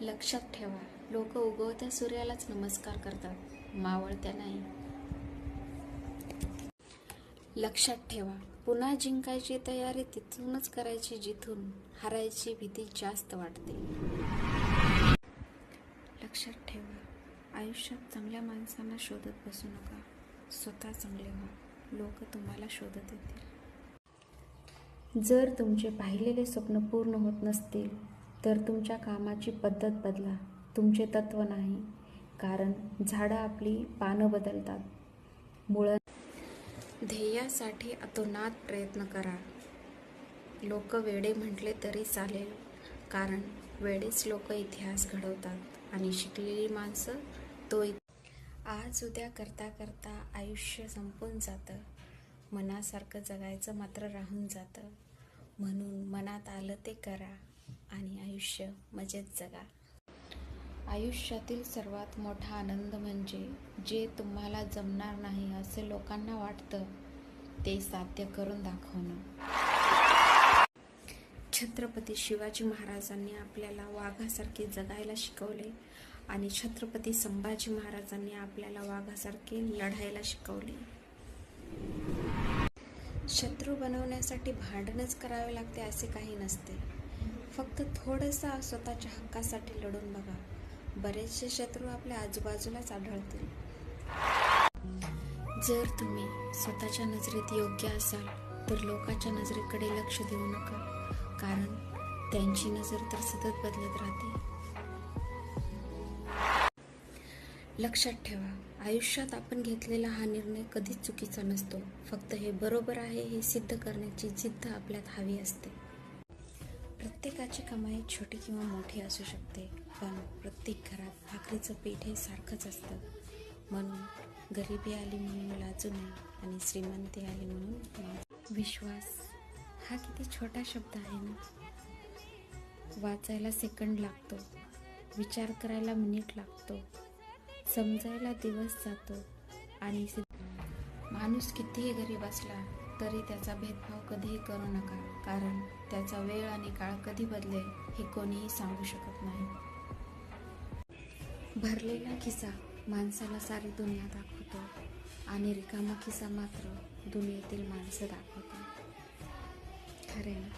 लक्षात ठेवा. लोक उगवत्या सूर्यालाच नमस्कार करतात. मावळत्या नाही. लक्षात ठेवा. पुन्हा जिंकायची तयारी तिथूनच करायची जिथून हारायची भीती जास्त वाटते. लक्षात ठेवा. आयुष्यात चांगल्या माणसांना शोधत बसू नका. स्वतः चांगले व्हा. लोक तुम्हाला शोधत येतील. जर तुमचे पाहिलेले स्वप्न पूर्ण होत नसतील तर तुमच्या कामाची पद्धत बदला. तुमचे तत्व नाही कारण झाडं आपली पानं बदलतात. मुळं ध्येयासाठी अतोनात प्रयत्न करा. लोक वेडे म्हटले तरी चालेल कारण वेळेस लोक इतिहास घडवतात आणि शिकलेली माणसं तो आज उद्या करता करता आयुष्य संपून जातं. मनासारखं जगायचं मात्र राहून जातं. म्हणून मनात आलं ते करा. आणि आयुष्य मजेत जगा. आयुष्यातील सर्वात मोठा आनंद म्हणजे जे तुम्हाला जमणार नाही असे लोकांना वाटतं ते साध्य करून दाखवणं. छत्रपती शिवाजी महाराजांनी आपल्याला वाघासारखे जगायला शिकवले आणि छत्रपती संभाजी महाराजांनी आपल्याला वाघासारखे लढायला शिकवले. शत्रू बनवण्यासाठी भांडणच करावे लागते असे काही नसते. फक्त थोडंसं स्वतःच्या हक्कासाठी लढून बघा. बरेचसे शत्रू आपल्या आजूबाजूलाच आढळतील. जर तुम्ही स्वतःच्या नजरेत योग्य असाल तर लोकांच्या नजरेकडे लक्ष देऊ नका कारण त्यांची नजर तर सतत बदलत राहते. लक्षात ठेवा आयुष्यात आपण घेतलेला हा निर्णय कधीच चुकीचा नसतो. फक्त हे बरोबर आहे हे सिद्ध करण्याची जिद्द आपल्यात हवी असते. प्रत्येकाची कमाई छोटी किंवा मोठी असू शकते पण प्रत्येक घरात भाकरीचं पीठ हे सारखंच असतं. म्हणून गरिबी आली म्हणून लाजू नये आणि श्रीमंती आली म्हणून विश्वास हा किती छोटा शब्द आहे ना? वाचायला सेकंड लागतो विचार करायला मिनिट लागतो समजायला दिवस जातो आणि माणूस कितीही गरीब असला तरी त्याचा भेदभाव कधीही करू नका कारण त्याचा वेळ आणि काळ कधी बदलेल हे कोणीही सांगू शकत नाही. भरलेला खिसा माणसाला सारी दुनिया दाखवतो आणि रिकामा खिसा मात्र दुनियेतील माणसं दाखवतो खरे ना?